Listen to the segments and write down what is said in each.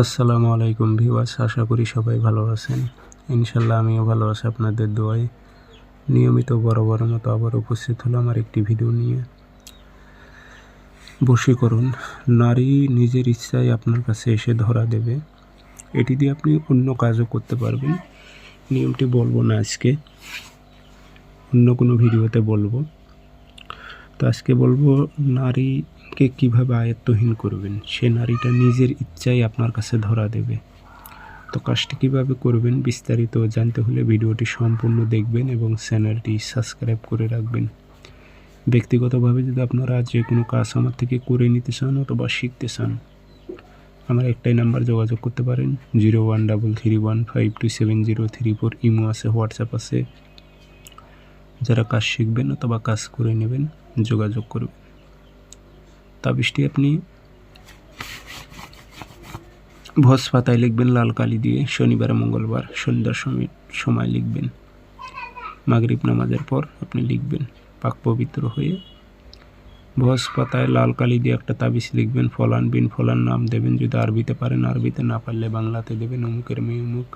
আসসালামু আলাইকুম ভিউয়ার্স, আশা করি সবাই ভালো আছেন। ইনশাল্লাহ আমিও ভালো আছি আপনাদের দোয়ায়। নিয়মিত বরাবর মতো আবার উপস্থিত হলো আমার একটি ভিডিও নিয়ে। বশীকরণ, নারী নিজের ইচ্ছায় আপনার কাছে এসে ধরা দেবে। এটি দিয়ে আপনি অন্য কাজও করতে পারবেন। নিয়মটি বলব না আজকে, অন্য কোনো ভিডিওতে বলব। আজকে বলব, নারীকে কীভাবে আয়ত্তহীন করবেন? সে নারীটা নিজের ইচ্ছাই আপনার কাছে ধরা দেবে। তো কাজটি কীভাবে করবেন বিস্তারিত জানতে হলে ভিডিওটি সম্পূর্ণ দেখবেন এবং চ্যানেলটি সাবস্ক্রাইব করে রাখবেন। ব্যক্তিগতভাবে যদি আপনারা যে কোনো কাজ আমার থেকে করে নিতে চান অথবা শিখতে চান, আমার একটাই নাম্বার যোগাযোগ করতে পারেন। Zero one double three one five two seven zero three four, imo আছে, হোয়াটসঅ্যাপ আছে। যারা কাজ শিখবেন অথবা কাজ করে নেবেন, যোগাযোগ করবেন। তাবিজটি আপনি ভোজ পাতায় লিখবেন লাল কালি দিয়ে, শনিবার, মঙ্গলবার, সন্ধ্যার সময় সময় লিখবেন। মাগরিব নামাজের পর আপনি লিখবেন, পাক পবিত্র হয়ে ভোজ পাতায় লাল কালি দিয়ে একটা তাবিজ লিখবেন, ফলান বিন ফলান নাম দেবেন, যদি আরবিতে পারেন, আরবিতে না পারলে বাংলাতে দেবেন, অমুকের মেয়ে অমুক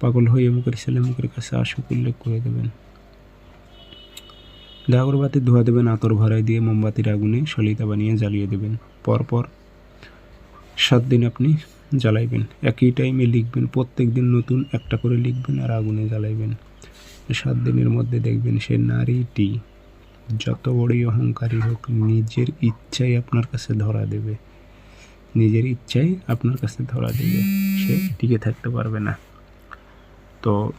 পাগল হয়ে অমুকের ছেলে মুখের কাছে আসুক উল্লেখ করে দেবেন। আগরবাতি ধোয়া দেবেন, আতর ভরাই দিয়ে মোমবাতির আগুনে সলিতা বানিয়ে জ্বালিয়ে দেবেন। পরপর সাত দিন আপনি জ্বালাইবেন। একই টাইমে লিখবেন, প্রত্যেক দিন নতুন একটা করে লিখবেন আর আগুনে জ্বালাইবেন। সাত দিনের মধ্যে দেখবেন সে নারীটি যত বড়ই অহংকারী হোক, নিজের ইচ্ছাই আপনার কাছে ধরা দেবে। নিজের ইচ্ছাই আপনার কাছে ধরা দেবে। সে টিকে থাকতে পারবে না। তো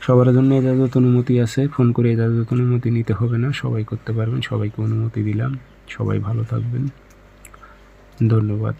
সবার জন্য এজাজত অনুমতি আছে, ফোন করে এজাজত অনুমতি নিতে হবে না, সবাই করতে পারবেন, সবাইকে অনুমতি দিলাম, সবাই ভালো থাকবেন, ধন্যবাদ।